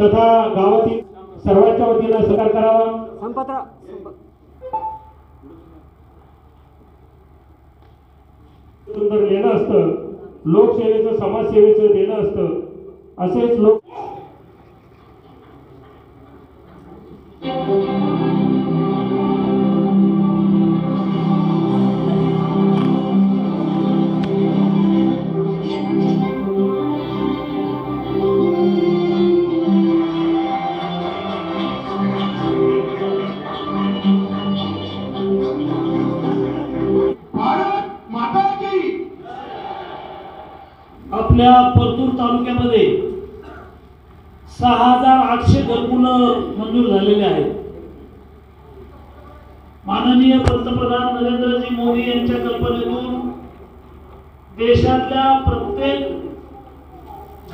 तथा गावातील सर्वांच्या वतीनं सहकार करावा. सुंदर देणं असतं. लोकसेवेचं समाजसेवेचं देणं असतं. असेच लोक आपल्या परतूर तालुक्यामध्ये सहा हजार आठशे घरकुलं मंजूर झालेले आहेत. माननीय पंतप्रधान नरेंद्रजी मोदी यांच्या कल्पनेतून देशातल्या प्रत्येक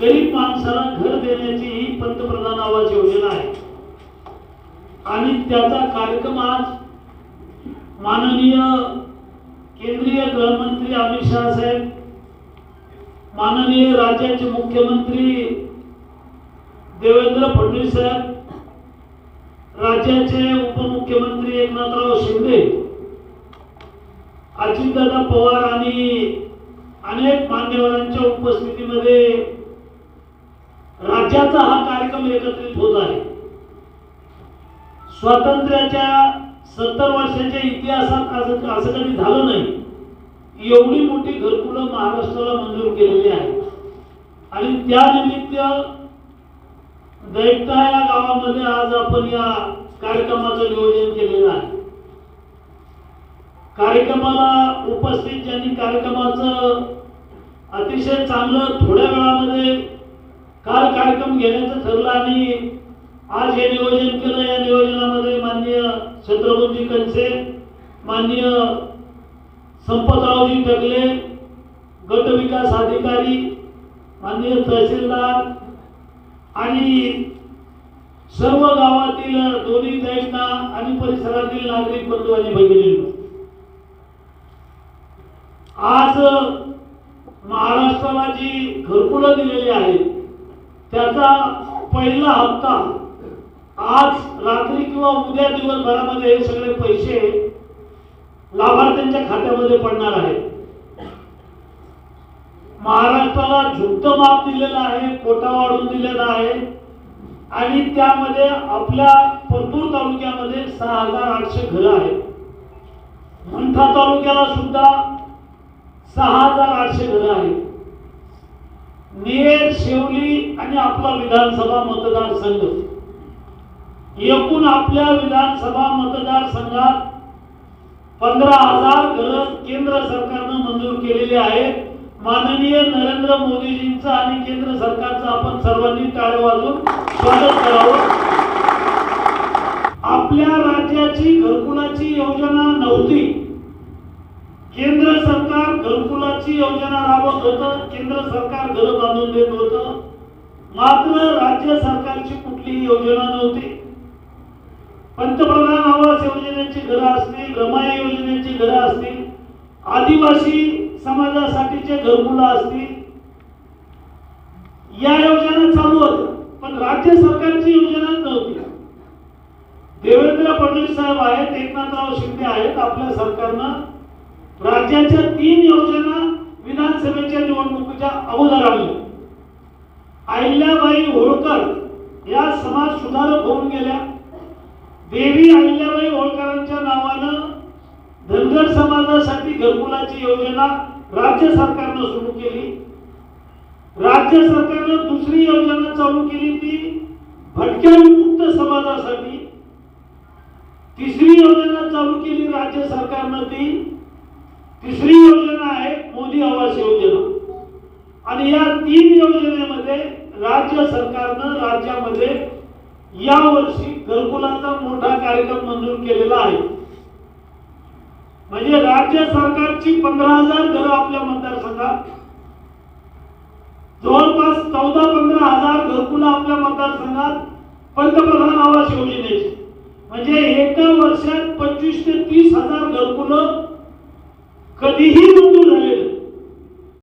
गरीब माणसाला घर देण्याची ही पंतप्रधान आवास योजना आहे. आणि त्याचा कार्यक्रम आज माननीय केंद्रीय गृहमंत्री अमित शहा साहेब माननीय राज्याचे मुख्यमंत्री देवेंद्र फडणवीस साहेब राज्याचे उपमुख्यमंत्री एकनाथराव शिंदे अजितदादा पवार आणि अनेक मान्यवरांच्या उपस्थितीमध्ये राज्याचा हा कार्यक्रम एकत्रित होत आहे. स्वातंत्र्याच्या सत्तर वर्षाच्या इतिहासात असं असं कधी झालं नाही. एवढी मोठी घरकुलं महाराष्ट्राला मंजूर केलेली आहे आणि त्यानिमित्त दैता या गावामध्ये आज आपण या कार्यक्रमाचं नियोजन केलेलं आहे. कार्यक्रमाला उपस्थित ज्यांनी कार्यक्रमाचं अतिशय चांगलं थोड्या वेळामध्ये काल कार्यक्रम घेण्याचं ठरलं आणि आज हे नियोजन केलं या नियोजनामध्ये माननीय छत्रपती कंसे माननीय संपतरावजी टकले गट विकास अधिकारी माननीय तहसीलदार आणि सर्व गावातील दोन्ही देशना आणि परिसरातील नागरिक बंधू आणि भगिनी आज महाराष्ट्राला जी घरकुलं दिलेली आहेत त्याचा पहिला हप्ता आज रात्री किंवा उद्या दिवसभरामध्ये हे सगळे पैसे लाभार्थ्यांच्या खात्यामध्ये पडणार आहे. महाराष्ट्राला झुकत माप दिलेला आहे कोटा वाढून दिलेला आहे. आणि त्यामध्ये आपल्या परतूर तालुक्यामध्ये सहा हजार आठशे घरं आहेत. मंठा तालुक्याला सुद्धा सहा हजार आठशे घरं आहेत. नेर शेवली आणि आपला विधानसभा मतदारसंघ. एकूण आपल्या विधानसभा मतदारसंघात पंधरा हजार घरं केंद्र सरकारनं मंजूर केलेले आहेत. माननीय नरेंद्र मोदीजींचं आणि केंद्र सरकारचं आपण सर्वांनी टाळे वाजून स्वागत करावं. आपल्या राज्याची घरकुलाची योजना नव्हती. केंद्र सरकार घरकुलाची योजना राबवत होतं. केंद्र सरकार घर बांधून देत होतं. मात्र राज्य सरकारची कुठलीही योजना नव्हती. पंतप्रधान आवास योजनेची घरं असतील रमाई योजनेची घरं असतील आदिवासी समाजासाठीचे घरमुलं असतील या योजना चालू होत्या पण राज्य सरकारची योजना नव्हती. देवेंद्र फडणवीस साहेब आहेत एकनाथराव शिंदे आहेत आपल्या सरकारनं राज्याच्या तीन योजना विधानसभेच्या निवडणुकीच्या अगोदर आणल्या. अहिल्याबाई होळकर या समाज सुधारक होऊन गेल्या. देवी अहिल्याबाई होळकरांच्या नावानं धनगर समाजासाठी घरकुलाची योजना राज्य सरकारनं सुरू केली. राज्य सरकारनं दुसरी योजना चालू केली ती भटक्या विमुक्त समाजासाठी. तिसरी योजना चालू केली राज्य सरकारनं ती. तिसरी योजना आहे मोदी आवास योजना. आणि या तीन योजनेमध्ये राज्य सरकारनं राज्यामध्ये या वर्षी घरकुलाचा मोठा कार्यक्रम मंजूर केलेला आहे. म्हणजे राज्य सरकारची पंधरा हजार घरं आपल्या मतदारसंघात. जवळपास चौदा पंधरा हजार घरकुल आपल्या मतदारसंघात पंतप्रधान आवास योजनेचे. म्हणजे एका वर्षात पंचवीस ते तीस हजार घरकुल कधीही